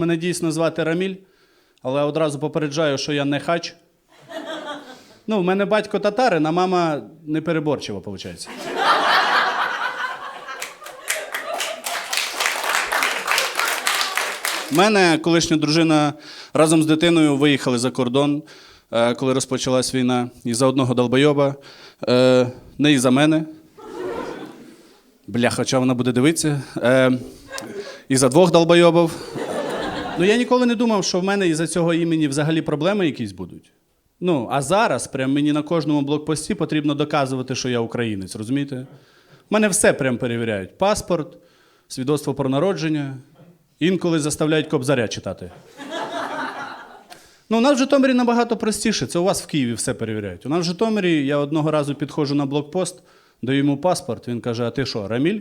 Мене дійсно звати Раміль, але одразу попереджаю, що я не хач. Ну, в мене батько татарин, а мама непереборчива, виходить. У мене колишня дружина разом з дитиною виїхали за кордон, е, коли розпочалась війна. І за одного долбойоба, е, не і за мене. Бля, хоча вона буде дивитися. Е, і за двох долбойобів. Ну, я ніколи не думав, що в мене із-за цього імені взагалі проблеми якісь будуть. Ну, а зараз прям мені на кожному блокпості потрібно доказувати, що я українець, розумієте? У мене все прям перевіряють: паспорт, свідоцтво про народження. Інколи заставляють кобзаря читати. Ну, у нас в Житомирі набагато простіше. Це у вас в Києві все перевіряють. У нас в Житомирі я одного разу підходжу на блокпост, даю йому паспорт. Він каже: А ти що, Раміль?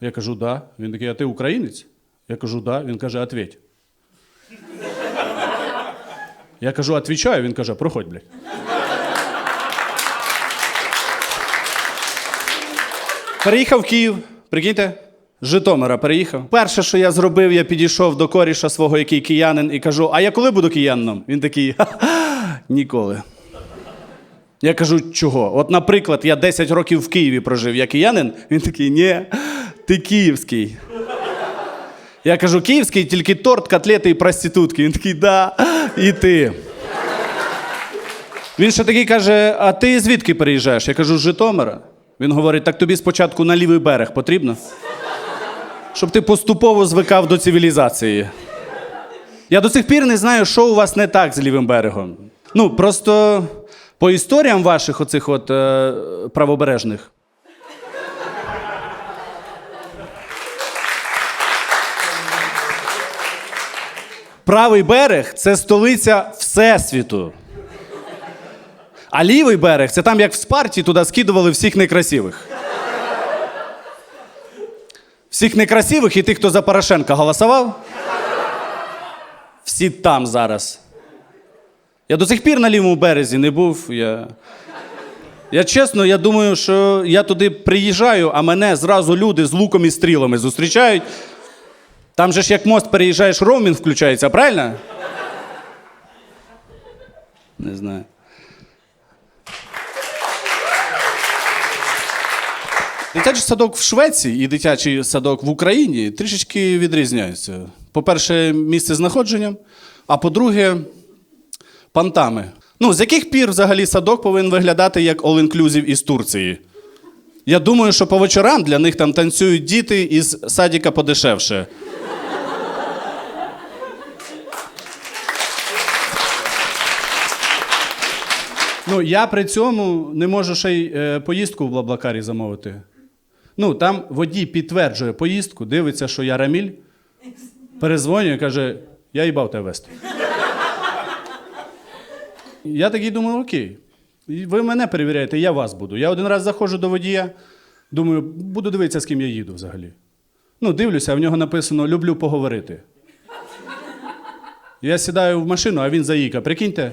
Я кажу, да. Він такий, а ти українець? Я кажу, да. Він каже, ответь. Я кажу, отвечаю. Він каже, проходь, блядь. Переїхав в Київ, прикиньте, з Житомира переїхав. Перше, що я зробив, я підійшов до коріша свого, який киянин, і кажу: А я коли буду киянином? Він такий, «Ха-ха, ніколи. Я кажу, чого? От, наприклад, я 10 років в Києві прожив, я киянин. Він такий, ні, ти київський. Я кажу, київський, тільки торт, котлети і проститутки. Він такий, да, і ти. Він ще такий каже: А ти звідки переїжджаєш? Я кажу, з Житомира. Він говорить: так тобі спочатку на лівий берег потрібно, щоб ти поступово звикав до цивілізації. Я до сих пір не знаю, що у вас не так з лівим берегом. Ну, просто по історіям ваших оцих от е, правобережних. Правий берег це столиця Всесвіту. А лівий берег це там, як в Спарті, туди скидували всіх некрасивих. Всіх некрасивих і тих, хто за Порошенка голосував. Всі там зараз. Я до сих пір на лівому березі не був. Я, я чесно, я думаю, що я туди приїжджаю, а мене зразу люди з луком і стрілами зустрічають. Там же ж як мост переїжджаєш, роумінг включається, правильно? Не знаю. Дитячий садок в Швеції і дитячий садок в Україні трішечки відрізняються. По-перше, місце знаходження, а по-друге, пантами. Ну, з яких пір взагалі садок повинен виглядати як all-inclusive із Турції? Я думаю, що по вечорам для них там танцюють діти із садіка подешевше. Ну, я при цьому не можу ще й е, поїздку в Блаблакарі замовити. Ну, там водій підтверджує поїздку, дивиться, що я Раміль, перезвонює і каже: я їбав тебе вести. Я такий думаю, окей. Ви мене перевіряєте, я вас буду. Я один раз заходжу до водія, думаю, буду дивитися, з ким я їду взагалі. Ну, дивлюся, в нього написано Люблю поговорити. Я сідаю в машину, а він заїка. Прикиньте.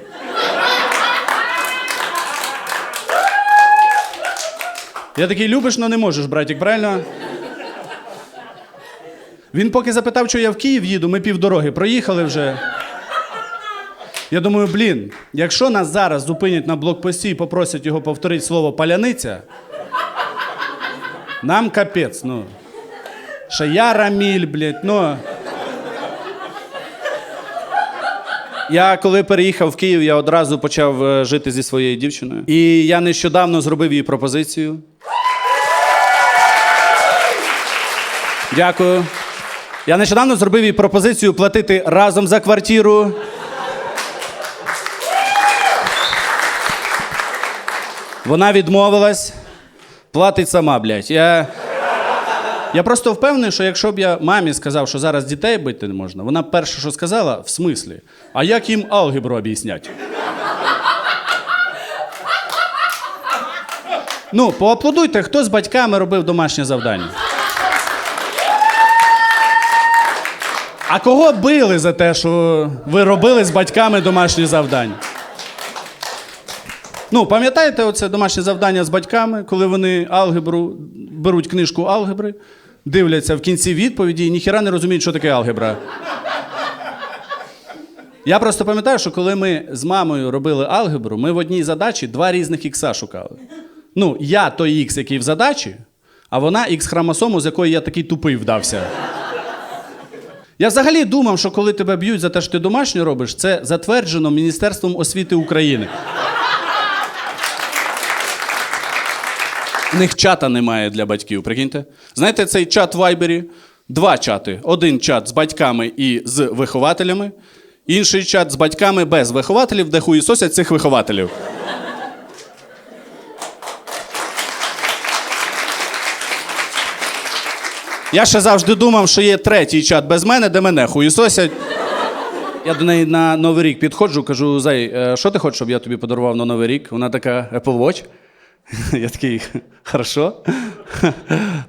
Я такий, любиш, але не можеш, братик, правильно? Він поки запитав, що я в Київ їду, ми півдороги проїхали вже. Я думаю, блін, якщо нас зараз зупинять на блокпості і попросять його повторити слово паляниця, нам капець, ну. Ще я Раміль, блядь, ну. Я коли переїхав в Київ, я одразу почав е, жити зі своєю дівчиною. І я нещодавно зробив їй пропозицію. Дякую. Я нещодавно зробив їй пропозицію платити разом за квартиру. Вона відмовилась, платить сама, блядь. Я, я просто впевнений, що якщо б я мамі сказав, що зараз дітей бити не можна, вона перше, що сказала, в смислі, а як їм алгебру об'яснять? Ну, поаплодуйте, хто з батьками робив домашнє завдання. А кого били за те, що ви робили з батьками домашні завдання? Ну, пам'ятаєте оце домашнє завдання з батьками, коли вони алгебру беруть книжку алгебри, дивляться в кінці відповіді і ніхіра не розуміють, що таке алгебра. Я просто пам'ятаю, що коли ми з мамою робили алгебру, ми в одній задачі два різних ікса шукали. Ну, я той ікс, який в задачі, а вона ікс хромосому, з якої я такий тупий вдався. Я взагалі думав, що коли тебе б'ють за те, що ти домашнє робиш, це затверджено Міністерством освіти України. У них чата немає для батьків, прикиньте. Знаєте, цей чат в Вайбері? Два чати. Один чат з батьками і з вихователями, інший чат з батьками без вихователів, де хуїсосять цих вихователів. Я ще завжди думав, що є третій чат без мене, де мене хуїсосять. Я до неї на Новий рік підходжу, кажу: Зай, е, що ти хочеш, щоб я тобі подарував на Новий рік? Вона така Apple Watch. Я такий, хорошо.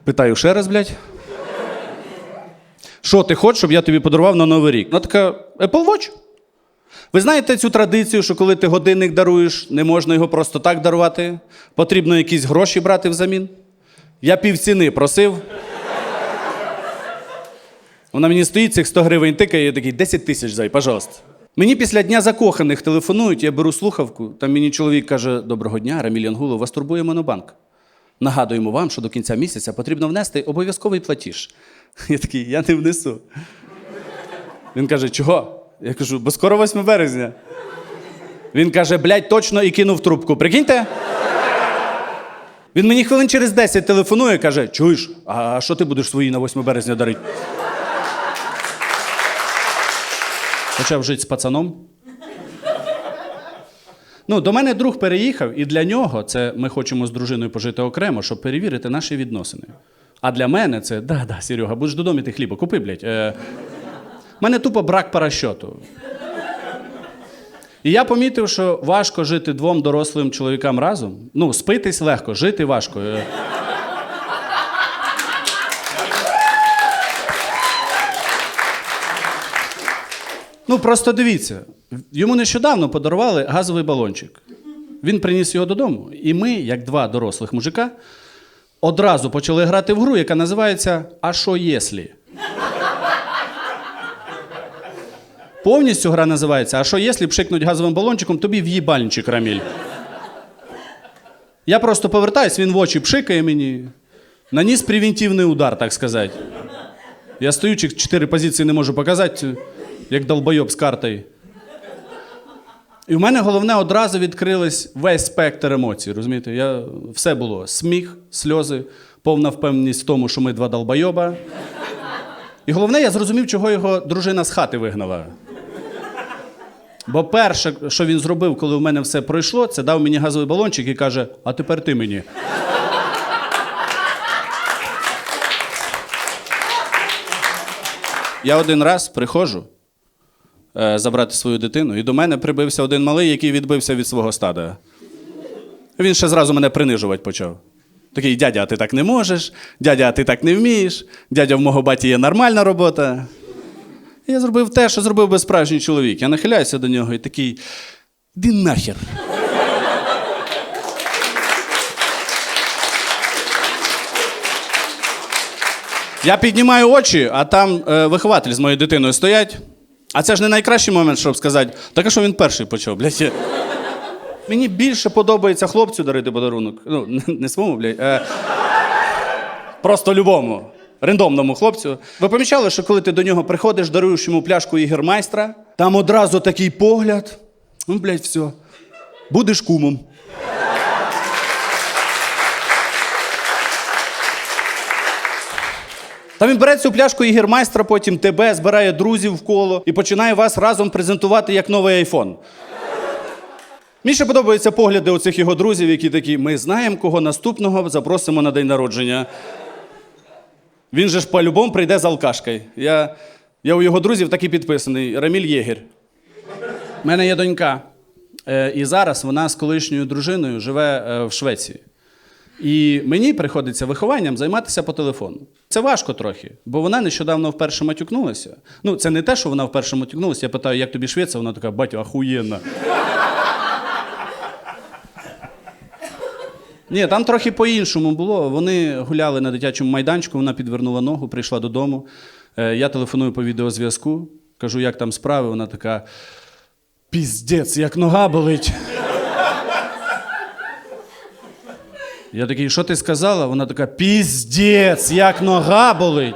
Питаю ще раз, блядь. Що ти хочеш, щоб я тобі подарував на Новий рік? Вона така, Apple Watch. Ви знаєте цю традицію, що коли ти годинник даруєш, не можна його просто так дарувати? Потрібно якісь гроші брати взамін? Я півціни просив. Вона мені стоїть, цих 100 гривень тикає, я такий 10 тисяч зай, пожалуйста. Мені після дня закоханих телефонують, я беру слухавку. Там мені чоловік каже: Доброго дня, Раміль Янгулов, вас турбує Монобанк. Нагадуємо вам, що до кінця місяця потрібно внести обов'язковий платіж. Я такий, я не внесу. Він каже, чого? Я кажу, бо скоро 8 березня. Він каже, блядь, точно і кинув трубку. Прикиньте? Він мені хвилин через 10 телефонує, каже: Чуєш, а що ти будеш свої на 8 березня дарити? Почав жити з пацаном. Ну, до мене друг переїхав, і для нього це ми хочемо з дружиною пожити окремо, щоб перевірити наші відносини. А для мене це да, да, Серега, будеш додому йти хліба, купи, блядь. Е, мене тупо брак парашюту. І я помітив, що важко жити двом дорослим чоловікам разом. Ну, спитись легко, жити важко. Е, Ну, просто дивіться, йому нещодавно подарували газовий балончик. Він приніс його додому. І ми, як два дорослих мужика, одразу почали грати в гру, яка називається А що єслі? Повністю гра називається А що єслі пшикнуть газовим балончиком, тобі в'їбальничик, Раміль. Я просто повертаюсь, він в очі пшикає мені. Наніс превентивний удар, так сказати. Я стою, чи- чотири позиції не можу показати, як долбойоб з картою. І в мене головне одразу відкрились весь спектр емоцій. Розумієте? Я, все було: сміх, сльози, повна впевненість в тому, що ми два долбойоба. І головне, я зрозумів, чого його дружина з хати вигнала. Бо перше, що він зробив, коли в мене все пройшло, це дав мені газовий балончик і каже: а тепер ти мені. Я один раз приходжу забрати свою дитину, і до мене прибився один малий, який відбився від свого стада. Він ще зразу мене принижувати почав. Такий, дядя, а ти так не можеш, дядя, а ти так не вмієш, дядя, в мого баті є нормальна робота. Я зробив те, що зробив би справжній чоловік. Я нахиляюся до нього і такий. Іди нахер. Я піднімаю очі, а там е, вихователь з моєю дитиною стоять. А це ж не найкращий момент, щоб сказати, так а що він перший почав, блядь. Мені більше подобається хлопцю дарити подарунок. Ну, не- своєму, блядь. Е, просто любому. Рандомному хлопцю. Ви помічали, що коли ти до нього приходиш, даруєш йому пляшку ігермайстра, там одразу такий погляд. Ну, блядь, все. Будеш кумом. Та він бере цю пляшку ігермайстра, потім тебе, збирає друзів в коло і починає вас разом презентувати як новий айфон. Мені ще подобаються погляди оцих його друзів, які такі: ми знаємо, кого наступного запросимо на день народження. Він же ж по-любому прийде з алкашкою. Я, я у його друзів так і підписаний Раміль Єгер. У мене є донька. Е, і зараз вона з колишньою дружиною живе е, в Швеції. І мені приходиться вихованням займатися по телефону. Це важко трохи, бо вона нещодавно вперше матюкнулася. Ну, це не те, що вона вперше матюкнулася. Я питаю, як тобі Швеція? Вона така, батю, ахуєнна. Ні, там трохи по-іншому було. Вони гуляли на дитячому майданчику, вона підвернула ногу, прийшла додому. Е, Я телефоную по відеозв'язку, кажу, як там справи. Вона така. Піздець, як нога болить. Я такий, що ти сказала? Вона така, піздець, як нога болить.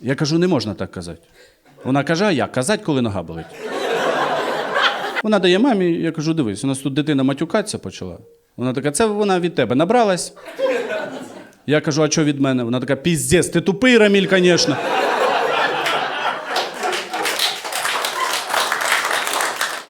Я кажу, не можна так казати. Вона каже, а як? Казати, коли нога болить. Вона дає мамі, я кажу, дивись, у нас тут дитина матюкатися почала. Вона така, це вона від тебе набралась. Я кажу, а що від мене? Вона така, піздець, ти тупий, Раміль, звісно.